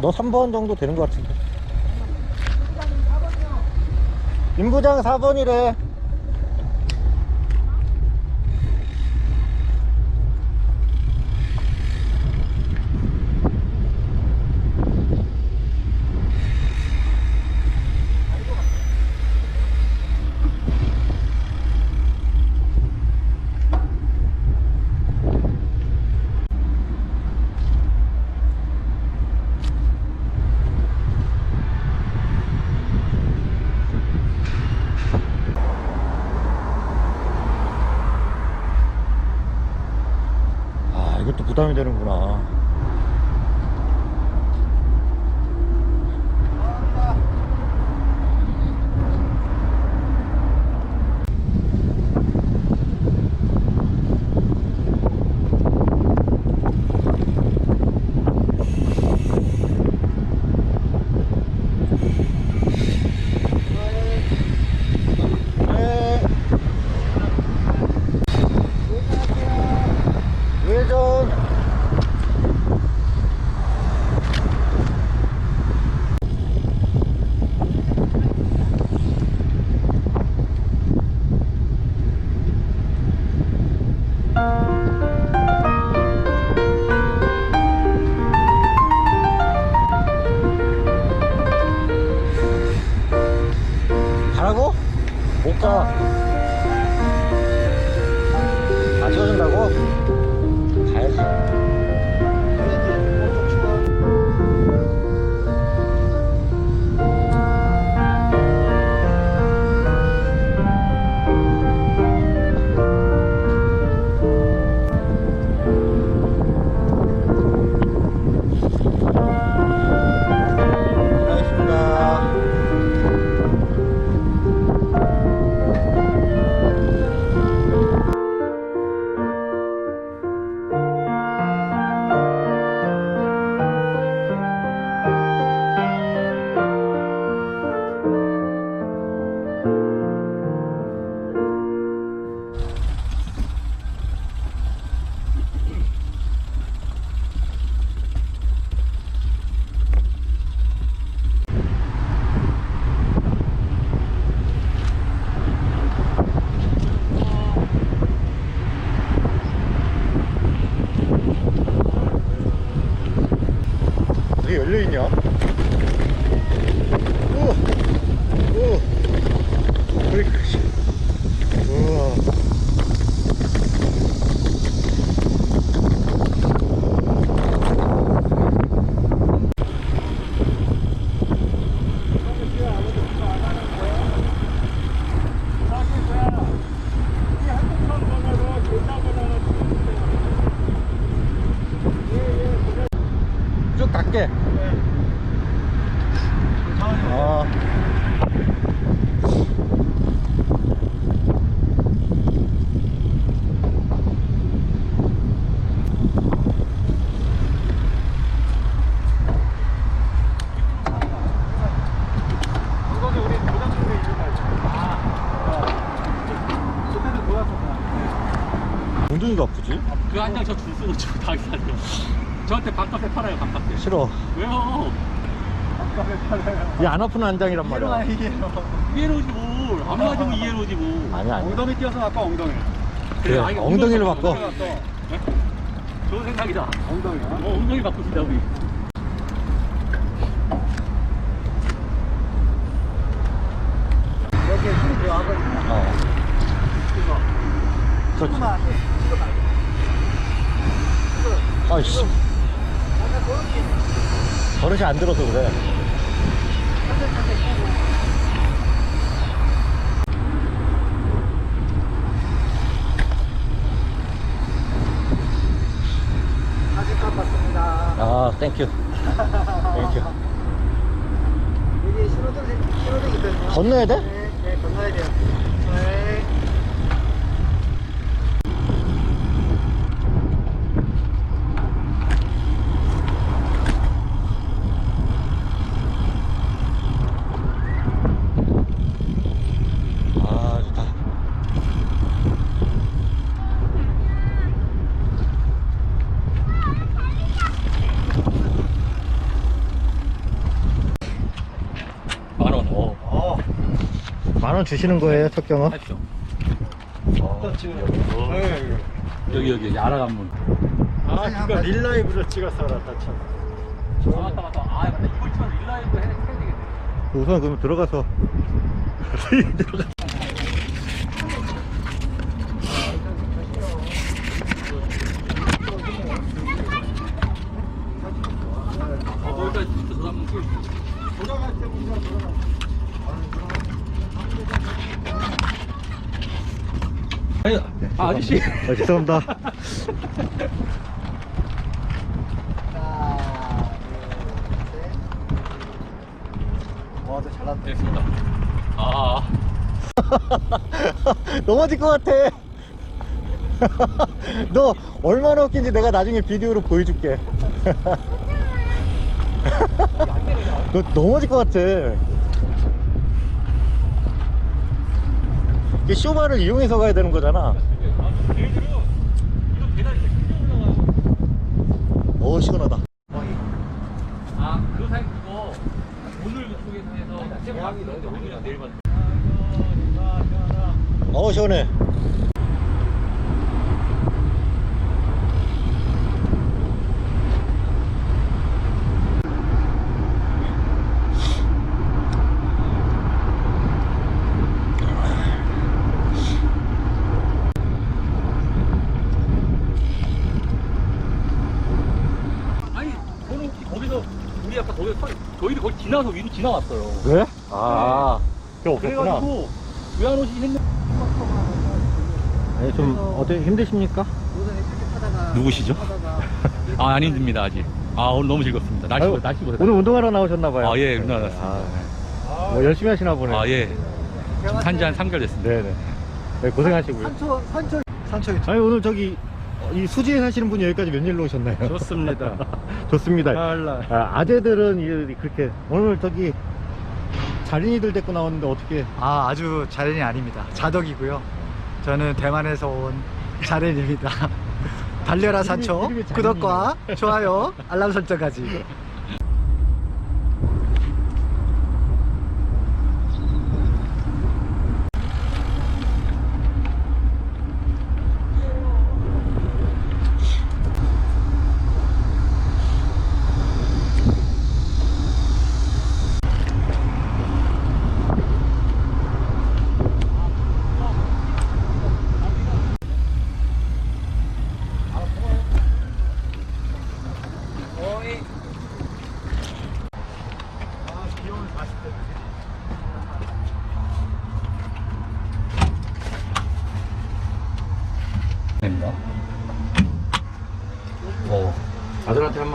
너 3번 정도 되는 것 같은데. 임부장 4번이래. 부담이 되는구나. 아. 엉덩이가 아프지? 그 한 장 저줄 쓰고 저 다기 살려. 저한테 반값에 팔아요, 반값에. 싫어. 왜요? 아까 팔아요. 이안 아픈 한장이란 말이야. 이게요. 이해로지 뭘. 안 맞으면 이해로지 뭐. 아니, 아니. 엉덩이 띄어서 아까 엉덩이. 그래, 아니, 엉덩이를 엉덩이 바꿔. 엉덩이 바꿔. 네? 좋은 생각이다. 엉덩이야. 어, 엉덩이 바꾸시다, 우리. 이렇게 힘이 들어가거든요. 어. 이거. 조금만 해. 아이씨. 버릇이 안 들어서 그래. 사진 깎았습니다. 아, 땡큐. 땡큐. 여기 신호등, 신호등 있거든요. 건너야 돼? 네, 네, 건너야 돼요. 네. 아, 좋다. 원 주시는 거예요, 첫 경험? 하십시오. 네. 여기, 여기, 여기 아라간문. 아, 그거 릴라이브로 찍어서 알았다, 참. 아, 맞다, 맞다. 아, 맞다. 이걸 치면 릴라이브 해, 해야 되겠네. 우선 그럼 들어가서. 들어가. 어, 거기까지 진짜 돌아가면 꿀. 아, 아저씨. 아, 죄송합니다. 와, 너 잘났다. 됐습니다. 아, 넘어질 것 같아. 너 얼마나 웃긴지 내가 나중에 비디오로 보여줄게. 너 넘어질 것 같아. 이게 쇼바를 이용해서 가야 되는 거잖아. 얘들은 이런 계단이 이렇게 크게 올라가요. 오, 시원하다. 아, 그 사이 그거 오늘 그쪽에서 해서 가기 있는데 오늘이랑 내일 봤 어, 시원해. 아니, 저는 혹시 거기서 우리 아까 거기서 서, 지나서 위로 지나왔어요. 왜? 아, 그게 없었구나. 그래가지고 왜 안 오시지 했는데 좀, 어때, 힘드십니까? 누구시죠? 아, 안 힘듭니다, 아직. 아, 오늘 너무 즐겁습니다. 날씨, 아유, 날씨 보세요. 오늘 운동하러 나오셨나봐요. 아, 예, 운동하러 아, 뭐 열심히 하시나 보네. 아, 예. 지금 산지 한 3개월 됐습니다. 네네. 네, 고생하시고요. 산초, 산초, 산초. 아니, 오늘 저기, 어, 이 수지에 사시는 분이 여기까지 웬일로 오셨나요? 좋습니다. 좋습니다. 아, 아재들은 이- 그렇게, 오늘 저기, 자린이들 데리고 나왔는데 어떻게, 아, 아주 자연이 아닙니다. 자덕이고요. 저는 대만에서 온 자연입니다. 달려라 산초 이름이 자연이네. 구독과 좋아요 알람 설정까지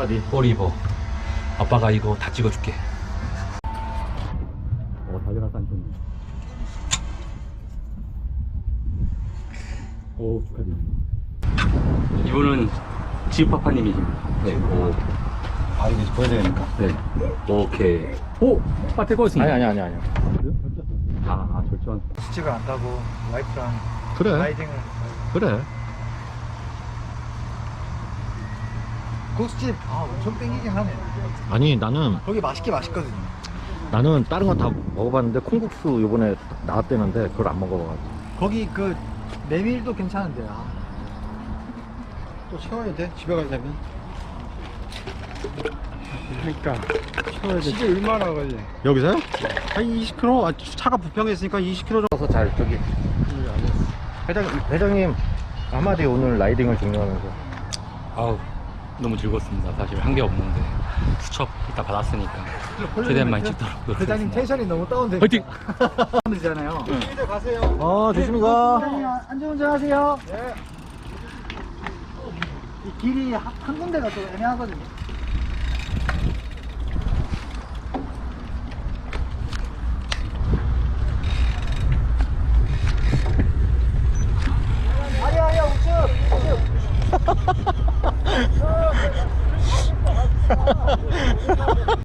한마디. 꼬리 입어. 아빠가 이거 다 찍어줄게. 어, 다리가 싼 오, 축하드립니다. 이분은 지우파파님이십니다. 네, 오. 아, 이거 보여야 되니까. 네. 오케이. 오! 파테 거였습니다. 아니, 아니, 아니, 아니. 아, 아, 절전. 수치가 안다고 와이프랑 그래, 라이딩을 그래. 고수집 아 엄청 땡기긴 하네 아니, 나는, 거기 맛있게 맛있거든요 나는 다른 건다 먹어봤는데, 콩국수 요번에 나왔대는데, 그걸 안 먹어봐가지고. 거기 그 메밀도 괜찮은데 아. 또 채워야 돼 집에 가려면 그러니까 채워야 돼 집에 얼마나 걸려 여기서요? 한 20km 아, 차가 부평했으니까 20km 정도 가서 잘, 저기. 회장, 회장님, 한마디 오늘 라이딩을 종료하면서. 아우, 너무 즐겁습니다. 사실 한 게 없는데. 수첩 이따 받았으니까. 최대한 많이 찍도록 회장님 노력하겠습니다. 텐션이 너무 다운돼 화이팅! 잖아요 집에 가세요 어, 조심히 가. 안전운전 하세요 네. 이 길이 한, 한 군데가 또 애매하거든요